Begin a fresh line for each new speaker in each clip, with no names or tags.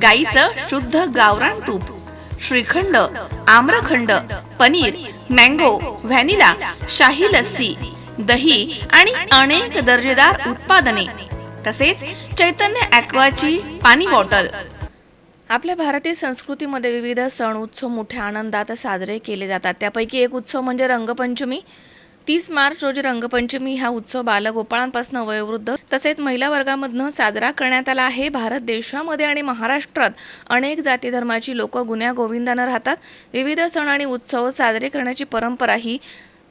गाईचं शुद्ध गावरान तूप श्रीखंड आम्रखंड पनीर मँगो व्हॅनिला शाही लस्सी दही आणि अनेक दर्जेदार उत्पादने. तसेच चैतन्य ॲक्वाची पाणी बॉटल. आपल्या भारतीय संस्कृतीमध्ये विविध सण उत्सव मोठ्या आनंदात साजरे केले जातात. त्यापैकी एक उत्सव म्हणजे रंगपंचमी. तीस मार्च रोजी रंगपंचमी हा उत्सव बालगोपाळांपासून वयोवृद्ध तसेच महिला वर्गामधनं साजरा करण्यात आला आहे. भारत देशामध्ये आणि महाराष्ट्रात अनेक जाती धर्माची लोक गुन्ह्या गोविंदानं राहतात. विविध सण आणि उत्सव साजरे करण्याची परंपरा ही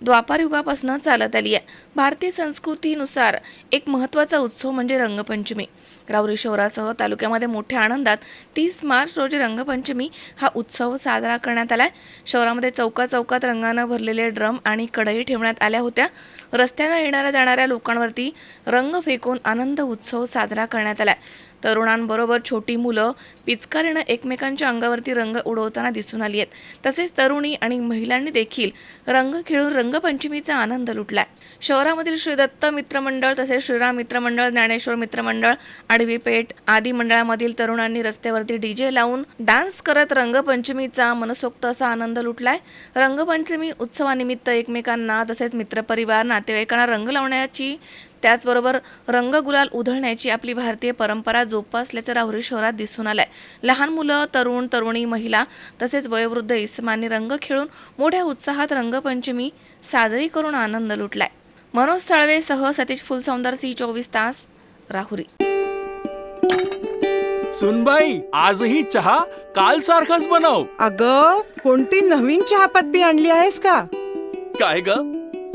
द्वापार युगापासून चालत आली आहे. भारतीय संस्कृतीनुसार एक महत्त्वाचा उत्सव म्हणजे रंगपंचमी. राहुरी शहरासह तालुक्यामध्ये मोठ्या आनंदात तीस मार्च रोजी रंगपंचमी हा उत्सव साजरा करण्यात आला आहे शहरामध्ये चौका चौकात रंगानं भरलेले ड्रम आणि कढई ठेवण्यात आल्या होत्या. रस्त्यानं येणाऱ्या जाणाऱ्या लोकांवरती रंग फेकून आनंद उत्सव साजरा करण्यात आला आहे तरुणांबरोबर छोटी मुलं पिचकारीनं एकमेकांच्या अंगावरती रंग उडवताना दिसून आली आहेत. तसेच तरुणी आणि महिलांनी देखील रंग खेळून रंगपंचमीचा आनंद लुटलाय. शहरामधील श्री दत्त मित्रमंडळ तसेच श्रीराम मित्रमंडळ ज्ञानेश्वर मित्रमंडळ आडवी पेठ आदी मंडळामधील तरुणांनी रस्त्यावरती डीजे लावून डान्स करत रंगपंचमीचा मनसोक्त असा आनंद लुटलाय. रंगपंचमी उत्सवानिमित्त एकमेकांना तसेच मित्रपरिवार नातेवाईकांना रंग लावण्याची त्याचबरोबर रंग गुलाल उधळण्याची आपली भारतीय परंपरा जोपासल्याचं राहुरी शहरात दिसून आलंय. लहान मुलं तरुण तरुणी महिला तसेच वयोवृद्ध इसमांनी रंग खेळून मोठ्या उत्साहात रंगपंचमी साजरी करून आनंद लुटलाय. मनोज साळवेसह सतीश फुलसौंदर सी चोवीस तास राहुरी.
सुनबाई आजही चहा काल सारखाच बनव.
अग कोणती नवीन चहापत्ती आणली आहेस का?
काय ग?